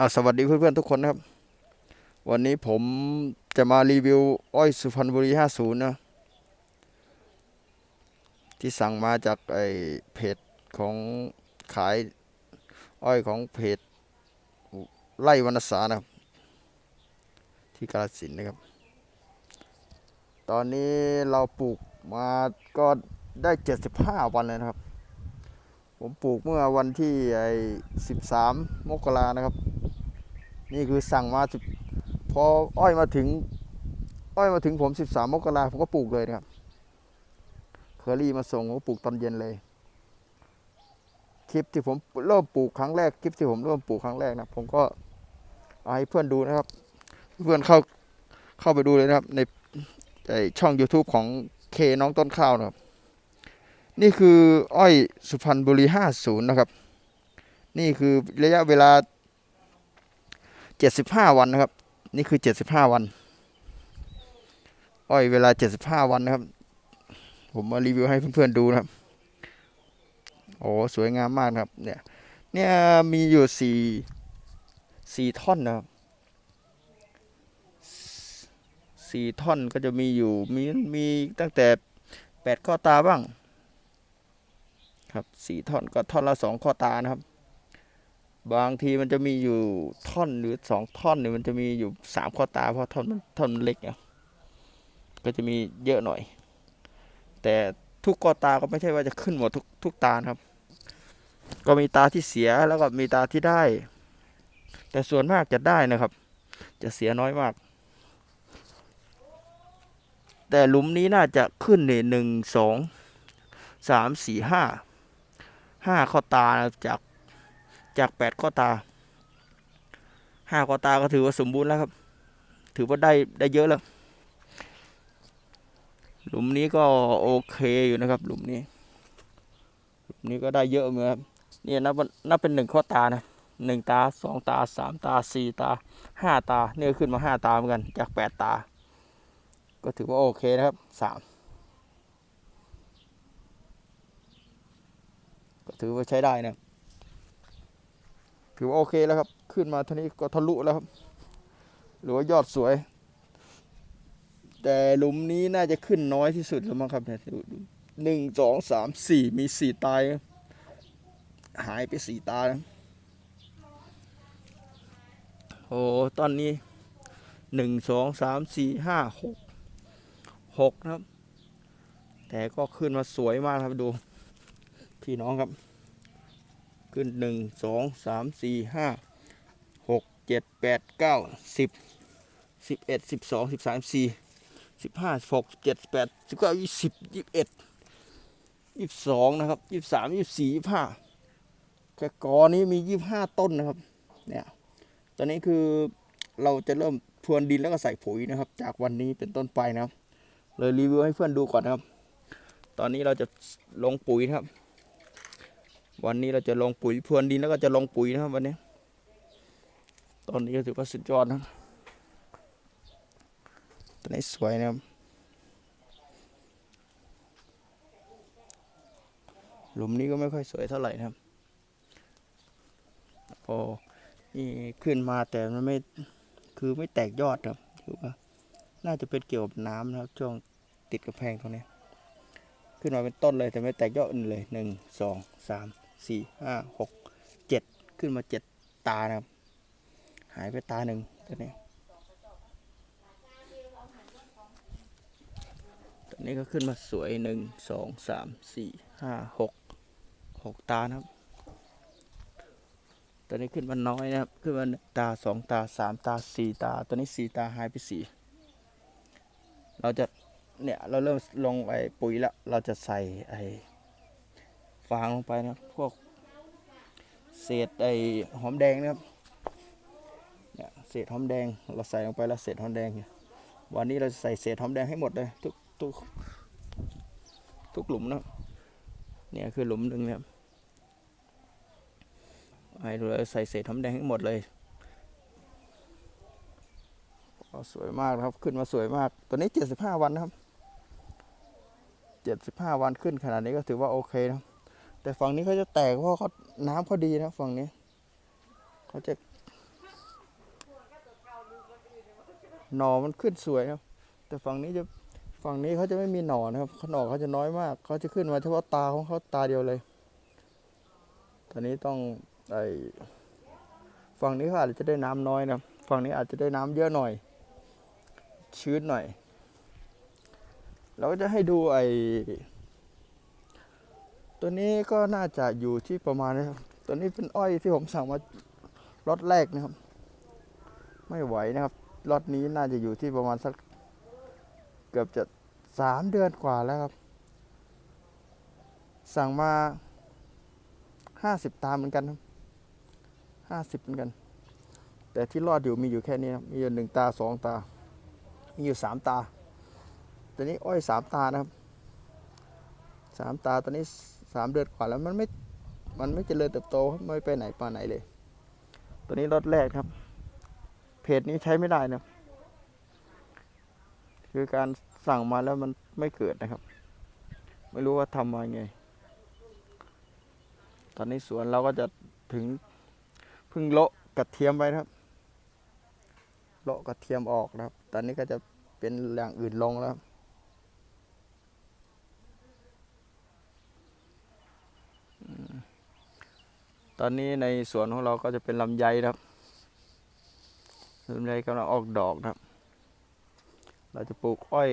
อะสวัสดีเพื่อนๆทุกคนนะครับ วันนี้ผมจะมารีวิวอ้อยสุพรรณบุรี 50 นะ ที่สั่งมาจากไอเพจของขายอ้อยของเพจไล่วรรณสานะครับ ที่กาฬสินนะครับ ตอนนี้เราปลูกมาก็ได้ 75 วันเลยนะครับ ผมปลูกเมื่อวันที่ไอ้13 มกรานะครับ นี่คือสั่งมาสิบพออ้อยมาถึง อ้อยมาถึงผม13มกราผมก็ปลูกเลยนะครับเคอรี่มาส่งผมก็ปลูกตอนเย็นเลย คลิปที่ผมเริ่มปลูกครั้งแรกคลิปที่ผมเริ่มปลูกครั้งแรกนะผมก็เอาให้เพื่อนดูนะครับ เพื่อนเข้าเข้าไปดูเลยนะครับ ในช่อง YouTube ของเคน้องต้นข้าวนะครับ นี่คืออ้อยสุพรรณบุรี 50 นะครับ นี่คือระยะเวลา 75วันนะครับ นี่คือ75วัน อ้อยเวลา75วันนะครับ ผมมารีวิวให้เพื่อนๆดูนะครับโอ้สวยงามมากครับ เนี่ย เนี่ยมีอยู่สี่สี่ท่อนนะครับสี่ท่อนก็จะมีอยู่มีมีตั้งแต่แปดข้อตาบ้าง ครับสี่ท่อนก็ท่อนละสองข้อตานะครับ บางทีมันจะมีอยู่ท่อนหรือสองท่อนเนี่ยมันจะมีอยู่สามข้อตาเพราะท่อนมันท่อนมันเล็กเนี่ยก็จะมีเยอะหน่อย แต่ทุกข้อตาก็ไม่ใช่ว่าจะขึ้นหมดทุกทุกตาครับ ก็มีตาที่เสียแล้วก็มีตาที่ได้ แต่ส่วนมากจะได้นะครับ จะเสียน้อยมาก แต่หลุมนี้น่าจะขึ้นเนี่ยหนึ่งสองสามสี่ห้าห้าข้อตานะจาก จากแปดข้อตาห้าข้อตาก็ถือว่าสมบูรณ์แล้วครับ ถือว่าได้ได้เยอะแล้ว หลุมนี้ก็โอเคอยู่นะครับ หลุมนี้ หลุมนี้ก็ได้เยอะเหมือนครับเนี่ยนับว่านับเป็นหนึ่งข้อตานะหนึ่งตาสองตาสามตาสี่ตาห้าตา เนี่ยขึ้นมาห้าตาเหมือนกัน จากแปดตา ก็ถือว่าโอเคนะครับสามก็ถือว่าใช้ได้นะ ถือว่าโอเคแล้วครับ ขึ้นมาท่านี้ก็ทะลุแล้วครับ หรือว่ายอดสวย แต่หลุมนี้น่าจะขึ้นน้อยที่สุดแล้วมั้งครับเนี่ยหนึ่งสองสามสี่มีสี่ตาย หายไปสี่ตานะโอ้ตอนนี้หนึ่งสองสามสี่ห้าหกหกนะครับ แต่ก็ขึ้นมาสวยมากครับดู พี่น้องครับ ขึ้นหนึ่งสองสามสี่ห้าหกเจ็ดแปดเก้าสิบสิบเอ็ดสิบสองสิบสามสี่สิบห้าหกเจ็ดแปดสิบเก้ายี่สิบยี่สิบเอ็ดยี่สิบสองนะครับยี่สิบสามยี่สิบสี่ยี่สิบห้าแค่กอนี้มียี่สิบห้าต้นนะครับ เนี่ย ตอนนี้คือเราจะเริ่มพรวนดินแล้วก็ใส่ปุ๋ยนะครับ จากวันนี้เป็นต้นไปนะครับ เลยรีวิวให้เพื่อนดูก่อนนะครับ ตอนนี้เราจะลงปุ๋ยนะครับ วันนี้เราจะลงปุ๋ยพรวนดินแล้วก็จะลงปุ๋ยนะครับวันนี้ ตอนนี้ก็ถือว่าสุดยอดนะครับตอนนี้สวยนะครับหลุมนี้ก็ไม่ค่อยสวยเท่าไหร่นะครับโอ้นี่ขึ้นมาแต่มันไม่คือไม่แตกยอดครับถือว่า น่าจะเป็นเกี่ยวกับน้ำนะครับ ช่วงติดกระแพงตรงนี้ ขึ้นมาเป็นต้นเลยแต่ไม่แตกยอดอื่นเลยหนึ่งสองสาม สี่ห้าหกเจ็ดขึ้นมาเจ็ดตานะครับ หายไปตาหนึ่งตัวนี้ตัวนี้ก็ขึ้นมาสวยหนึ่งสองสามสี่ห้าหกหกตานะครับตัวนี้ขึ้นมาน้อยนะครับ ขึ้นมาตาสองตาสามตาสี่ตา ตัวนี้สี่ตาหายไปสี่เราจะเนี่ยเราเริ่มลงไอ้ปุ๋ยแล้ว เราจะใส่ไอ้ ฟางลงไปนะพวกเศษไอ้หอมแดงนะครับเนี่ยเศษหอมแดงเราใส่ลงไปแล้วเศษหอมแดงเนี่ยวันนี้เราใส่เศษหอมแดงให้หมดเลยทุกทุกทุกหลุมนะเนี่ยคือหลุมหนึ่งนะครับให้เราใส่เศษหอมแดงให้หมดเลยสวยมากครับขึ้นมาสวยมาก ตัวนี้เจ็ดสิบห้าวันนะครับเจ็ดสิบห้าวันขึ้นขนาดนี้ก็ถือว่าโอเคนะครับ แต่ฝั่งนี้เขาจะแตกเพราะเขาน้ำเขาดีนะฝั่งนี้เขาจะหน่อมันขึ้นสวยครับ แต่ฝั่งนี้จะฝั่งนี้เขาจะไม่มีหน่อนะครับหน่อเขาจะน้อยมากเขาจะขึ้นมาเฉพาะตาของเขาตาเดียวเลย ตอนนี้ต้องไอฝั่งนี้เขาอาจจะได้น้ำน้อยนะฝั่งนี้อาจจะได้น้ำเยอะหน่อย ชื้นหน่อยเราก็จะให้ดูไอ ตัวนี้ก็น่าจะอยู่ที่ประมาณนี้ครับ ตัวนี้เป็นอ้อยที่ผมสั่งมาล็อตแรกนะครับ ไม่ไหวนะครับล็อตนี้น่าจะอยู่ที่ประมาณสักเกือบจะสามเดือนกว่าแล้วครับ สั่งมาห้าสิบตาเหมือนกันครับห้าสิบเหมือนกัน แต่ที่รอดอยู่มีอยู่แค่นี้ครับมีอยู่หนึ่งตาสองตา มีอยู่สามตาตอนนี้อ้อยสามตานะครับสามตาตอนนี้ สามเดือนกว่าแล้วมันไม่ มันไม่เจริญเติบโตครับไม่ไปไหนมาไหนเลย ตัวนี้รถแรกครับ เพจนี้ใช้ไม่ได้นะคือการสั่งมาแล้วมันไม่เกิดนะครับ ไม่รู้ว่าทำมาไง ตอนนี้สวนเราก็จะถึงพึ่งโละกระเทียมไปครับโละกระเทียมออกนะครับ ตอนนี้ก็จะเป็นอย่างอื่นลงแล้วครับอืม ตอนนี้ในสวนของเราก็จะเป็นลำไยครับลำไยกำลังออกดอกนะครับ เราจะปลูกอ้อย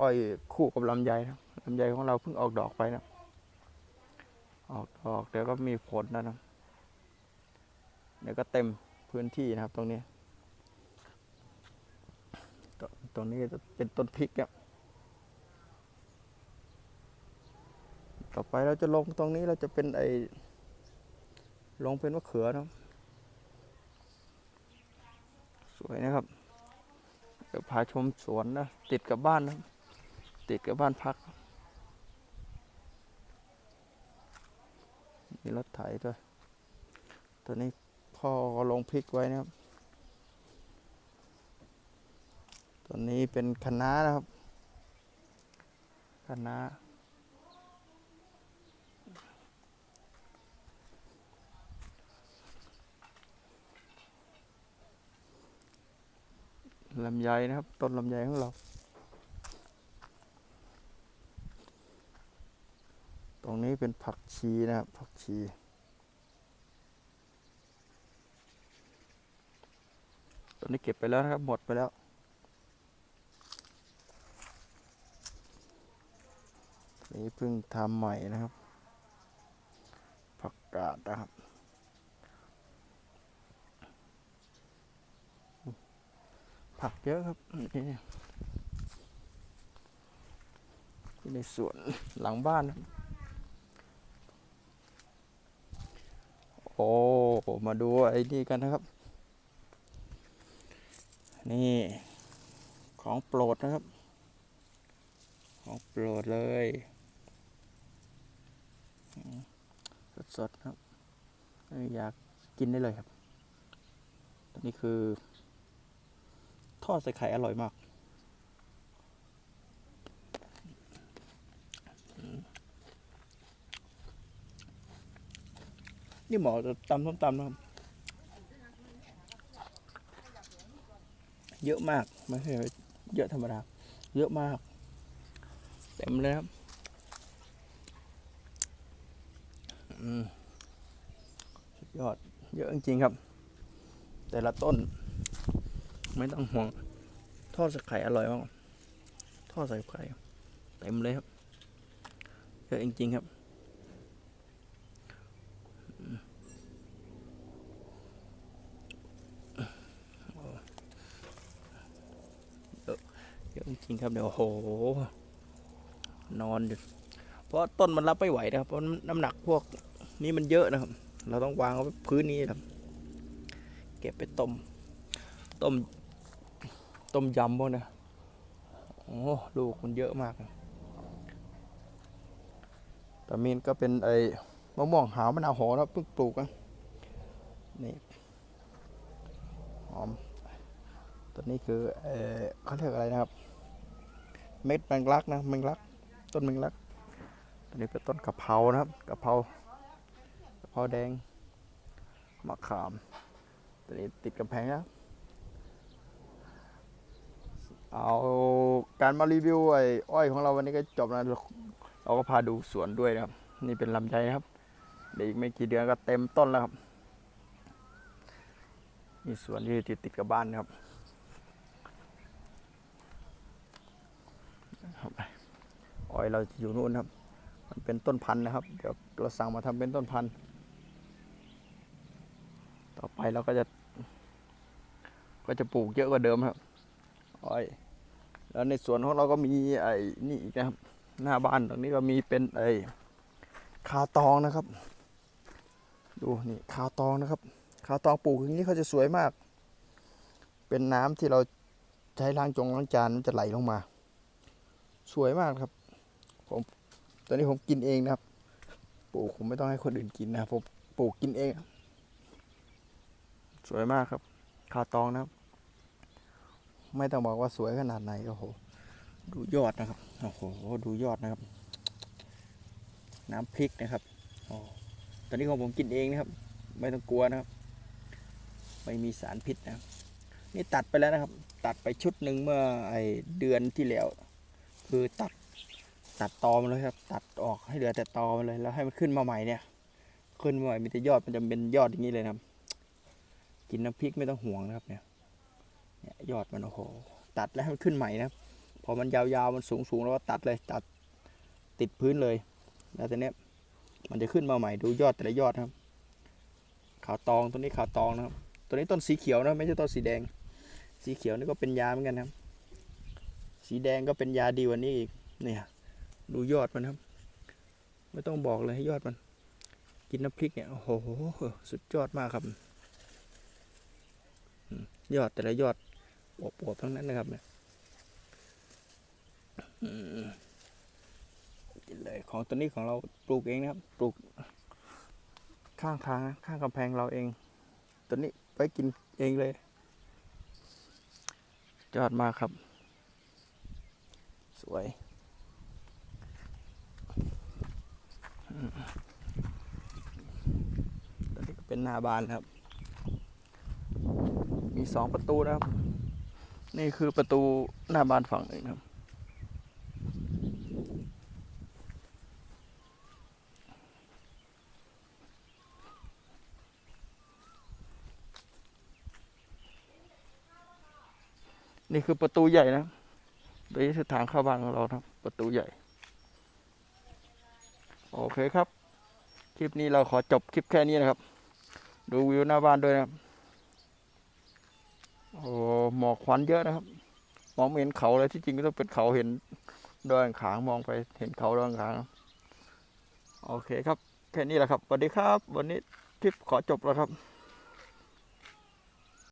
อ้อยคู่กับลำไยนะครับลำไยของเราเพิ่งออกดอกไปนะออกดอกเดี๋ยวก็มีผลนะครับเดี๋ยวก็เต็มพื้นที่นะครับ ตรงนี้ตตรงนี้จะเป็นต้นพริกครับต่อไปเราจะลงตรงนี้เราจะเป็นไอ ลงเป็นมะเขือนะครับสวยนะครับเดี๋ยวพาชมสวนนะ ติดกับบ้านนะ ติดกับบ้านพัก มีรถไถด้วยตัวนี้พ่อก็ลงพริกไว้นะครับตัวนี้เป็นคะน้านะครับคะน้า ลำไยนะครับ ต้นลำไยของเรา ตรงนี้เป็นผักชีนะครับ ผักชีตอนนี้เก็บไปแล้วนะครับ หมดไปแล้วนี่เพิ่งทำใหม่นะครับ ผักกาดนะครับ ผักเยอะครับนี่ที่ในสวนหลังบ้านนะครับโอ้มาดูไอ้นี่กันนะครับ นี่ของโปรดนะครับ ของโปรดเลย สดๆครับเอ้ยอยากกินได้เลยครับตัวนี้คือ ทอดใส่ไข่อร่อยมาก นี่หมอจะตำส้มตำนะครับ เยอะมากไม่ใช่เยอะธรรมดา เยอะมาก เต็มเลยครับอืมสุดยอด เยอะจริงๆครับ แต่ละต้น ไม่ต้องห่วง ทอดใส่ไข่อร่อยมากทอดใส่ไข่เต็มเลยครับเยอะจริงๆครับเยอะจริงครับเดี๋ยวโอ้โห นอนอยู่เพราะต้นมันรับไม่ไหวนะครับเพราะน้ำหนักพวกนี้มันเยอะนะครับ เราต้องวางเอาไว้พื้นนี้ครับ เก็บไปต้มต้ม ต้มยำพวกเนี้ยโอ้ลูกมันเยอะมากนะมีนก็เป็นไอ้มะม่วงหาวมะนาวโหนะเพิ่งปลูกนะนี่หอมตัวนี้คือเออเขาเรียกอะไรนะครับ เม็ดแมงลักนะแมงลัก ต้นแมงลักตัวนี้เป็นต้นกะเพรานะครับกะเพรากะเพราแดงมะขามตัวนี้ติดกำแพงนะ เอาการมารีวิวไอ้อ้อยของเราวันนี้ก็จบแล้วเราก็พาดูสวนด้วยนะครับ นี่เป็นลำไยครับเดี๋ยวอีกไม่กี่เดือนก็เต็มต้นแล้วครับนี่สวนที่ติดติดกับบ้านนะครับอ้อยเราอยู่นู่นครับ มันเป็นต้นพันธุ์นะครับ เดี๋ยวเราสั่งมาทำเป็นต้นพันธุ์ ต่อไปเราก็จะ ก็จะปลูกเยอะกว่าเดิมครับ อ้อย แล้วในสวนของเราก็มีไอ้นี่อีกนะครับ หน้าบ้านตรงนี้ก็มีเป็นไอ้คาตองนะครับ ดูนี่คาตองนะครับ คาตองปลูกอย่างนี้เขาจะสวยมาก เป็นน้ำที่เราใช้ล้างจงล้างจานมันจะไหลลงมา สวยมากครับ ผมตอนนี้ผมกินเองนะครับ ปลูกผมไม่ต้องให้คนอื่นกินนะผมปลูกกินเอง สวยมากครับ คาตองนะครับ ไม่ต้องบอกว่าสวยขนาดไหนโอ้โห ดูยอดนะครับโอ้โหดูยอดนะครับ น้ำพริกนะครับโอ้ตอนนี้ของผมกินเองนะครับ ไม่ต้องกลัวนะครับ ไม่มีสารพิษนะนี่ตัดไปแล้วนะครับ ตัดไปชุดหนึ่งเมื่อไอเดือนที่แล้ว คือตัดตัดตอมันเลยครับ ตัดออกให้เหลือแต่ตอมันเลยแล้วให้มันขึ้นมาใหม่เนี่ย ขึ้นมาใหม่มีแต่ยอดมันจะเป็นยอดอย่างนี้เลยนะครับ กินน้ำพริกไม่ต้องห่วงนะครับเนี่ย เนี่ยยอดมันโอ้โหตัดแล้วมันขึ้นใหม่นะพอมันยาวๆมันสูงๆแล้วก็ตัดเลยตัดติดพื้นเลย แล้วทีเนี้มันจะขึ้นมาใหม่ดูยอดแต่ละยอดครับขาวตองตัวนี้ขาวตองนะครับตัวนี้ต้นสีเขียวนะไม่ใช่ต้นสีแดง สีเขียวนี่ก็เป็นยาเหมือนกันครับ สีแดงก็เป็นยาดีกว่านี้อีกเนี่ยดูยอดมันครับ ไม่ต้องบอกเลยให้ยอดมัน กินน้ำพริกเนี่ยโอ้โหสุดยอดมากครับ ยอดแต่ละยอด อวบๆทั้งนั้นนะครับเนี่ยกินเลยของตัวนี้ของเราปลูกเองนะครับ ปลูก ข้างทางข้างกำแพงเราเอง ตัวนี้ไปกินเองเลยยอดมาครับ สวยตัวนี้ก็เป็นหน้าบานครับ มีสองประตูนะครับ นี่คือประตูหน้าบ้านฝั่งหนึ่งครับ นี่คือประตูใหญ่นะครับนี่คือทางเข้าบ้านของเราครับ ประตูใหญ่ โอเคครับ คลิปนี้เราขอจบคลิปแค่นี้นะครับ ดูวิวหน้าบ้านด้วยนะครับ โอ้หมอกควันเยอะนะครับ มองไม่เห็นเขาเลยที่จริงก็ต้องเป็นเขาเห็นดอยอ่างขางมองไปเห็นเขาดอยอ่างขางโอเคครับ แค่นี้แหละครับสวัสดีครับ วันนี้คลิปขอจบแล้วครับ